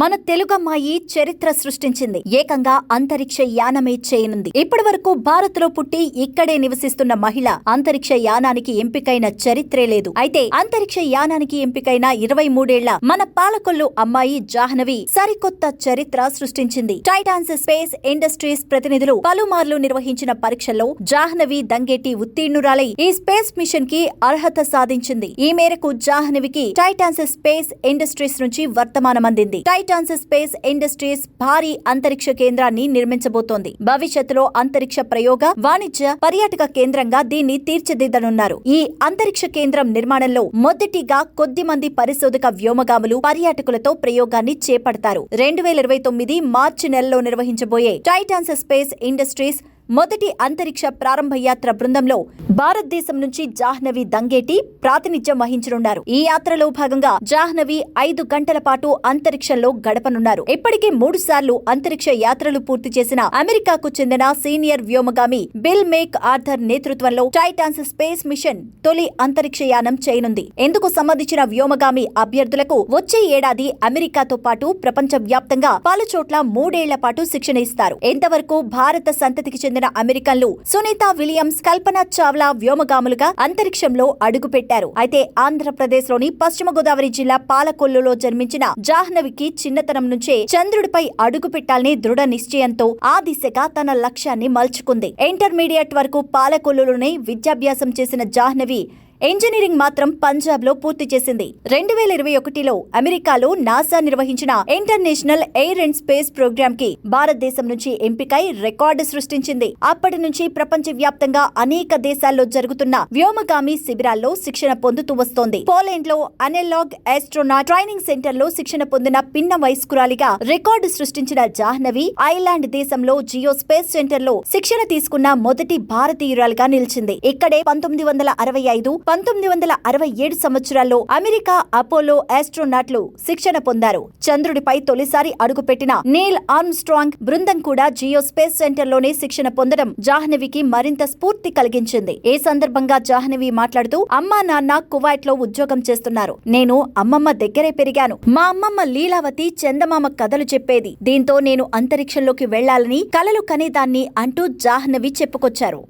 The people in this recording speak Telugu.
మన తెలుగమ్మాయి చరిత్ర సృష్టించింది. ఏకంగా అంతరిక్ష యానమే చేయనుంది. ఇప్పటి వరకు భారత్లో పుట్టి ఇక్కడే నివసిస్తున్న మహిళ అంతరిక్ష యానానికి ఎంపికైన చరిత్రే లేదు. అయితే అంతరిక్ష యానానికి ఎంపికైన ఇరవై మూడేళ్ళ మన పాలకొల్లు అమ్మాయి జాహ్నవి సరికొత్త చరిత్ర సృష్టించింది. టైటాన్స్ స్పేస్ ఇండస్ట్రీస్ ప్రతినిధులు పలుమార్లు నిర్వహించిన పరీక్షల్లో జాహ్నవి దంగేటి ఉత్తీర్ణురాలై ఈ స్పేస్ మిషన్కి అర్హత సాధించింది. ఈ మేరకు జాహ్నవికి టైటాన్స్ స్పేస్ ఇండస్ట్రీస్ నుంచి వర్తమానం అందింది టైటాన్స్ స్పేస్ ఇండస్ట్రీస్ భారీ అంతరిక్ష కేంద్రాన్ని నిర్మించబోతోంది. భవిష్యత్తులో అంతరిక్ష ప్రయోగ వాణిజ్య పర్యాటక కేంద్రంగా దీన్ని తీర్చిదిద్దనున్నారు. ఈ అంతరిక్ష కేంద్రం నిర్మాణంలో మొదటిగా కొద్ది మంది పరిశోధక వ్యోమగాములు పర్యాటకులతో ప్రయోగాన్ని చేపడతారు. రెండు వేల ఇరవై తొమ్మిది మార్చి నెలలో నిర్వహించబోయే టైటాన్స్ స్పేస్ ఇండస్ట్రీస్ మొదటి అంతరిక్ష ప్రారంభ యాత్ర బృందంలో భారతదేశం నుంచి జాహ్నవి దంగేటి ప్రాతినిధ్యం వహించనున్నారు. ఈ యాత్రలో భాగంగా జాహ్నవి ఐదు గంటల పాటు అంతరిక్షంలో గడపనున్నారు. ఇప్పటికే మూడు సార్లు అంతరిక్ష యాత్రలు పూర్తి చేసిన అమెరికాకు చెందిన సీనియర్ వ్యోమగామి బిల్ మేక్ ఆర్థర్ నేతృత్వంలో టైటాన్స్ స్పేస్ మిషన్ తొలి అంతరిక్ష యానం చేయనుంది. ఇందుకు సంబంధించిన వ్యోమగామి అభ్యర్థులకు వచ్చే ఏడాది అమెరికాతో పాటు ప్రపంచ వ్యాప్తంగా పలు చోట్ల మూడేళ్ళ పాటు శిక్షణ ఇస్తారు. ఇంతవరకు భారత సంతతికి చెందిన అమెరికన్లు సునీత విలియమ్స్ కల్పన చావ్లా వ్యోమగాములుగా అంతరిక్షంలో అడుగుపెట్టారు. అయితే ఆంధ్రప్రదేశ్లోని పశ్చిమ గోదావరి జిల్లా పాలకొల్లులో జన్మించిన జాహ్నవికి చిన్నతనం నుంచే చంద్రుడిపై అడుగు పెట్టాలని దృఢ నిశ్చయంతో ఆ దిశగా తన లక్ష్యాన్ని మలుచుకుంది. ఇంటర్మీడియట్ వరకు పాలకొల్లులోనే విద్యాభ్యాసం చేసిన జాహ్నవి ఇంజనీరింగ్ మాత్రం పంజాబ్లో పూర్తి చేసింది. రెండు వేల ఇరవై ఒకటిలో అమెరికాలో నాసా నిర్వహించిన ఇంటర్నేషనల్ ఎయిర్ అండ్ స్పేస్ ప్రోగ్రామ్కి భారతదేశం నుంచి ఎంపికై రికార్డు సృష్టించింది. అప్పటి నుంచి ప్రపంచ వ్యాప్తంగా అనేక దేశాల్లో జరుగుతున్న వ్యోమగామి శిబిరాల్లో శిక్షణ పొందుతూ వస్తోంది. పోలాండ్లో అనెలాగ్ ఆస్ట్రోనాట్ ట్రైనింగ్ సెంటర్లో శిక్షణ పొందిన పిన్న వయస్కురాలిగా రికార్డు సృష్టించిన జాహ్నవి ఐలాండ్ దేశంలో జియో స్పేస్ సెంటర్లో శిక్షణ తీసుకున్న మొదటి భారతీయురాలుగా నిలిచింది. ఇక్కడే పంతొమ్మిది వందల అరవై ఐదు పంతొమ్మిది వందల అరవై ఏడు సంవత్సరాల్లో అమెరికా అపోలో ఆస్ట్రోనాట్లు శిక్షణ పొందారు. చంద్రుడిపై తొలిసారి అడుగుపెట్టిన నీల్ ఆర్మ్స్ట్రాంగ్ బృందం కూడా జియో స్పేస్ సెంటర్లోనే శిక్షణ పొందడం జాహ్నవికి మరింత స్ఫూర్తి కలిగించింది. ఈ సందర్భంగా జాహ్నవి మాట్లాడుతూ అమ్మా నాన్న కువైట్లో ఉద్యోగం చేస్తున్నారు. నేను అమ్మమ్మ దగ్గరే పెరిగాను. మా అమ్మమ్మ లీలావతి చందమామ కథలు చెప్పేది. దీంతో నేను అంతరిక్షంలోకి వెళ్ళాలని కలలు కనేదాన్ని అంటూ జాహ్నవి చెప్పుకొచ్చారు.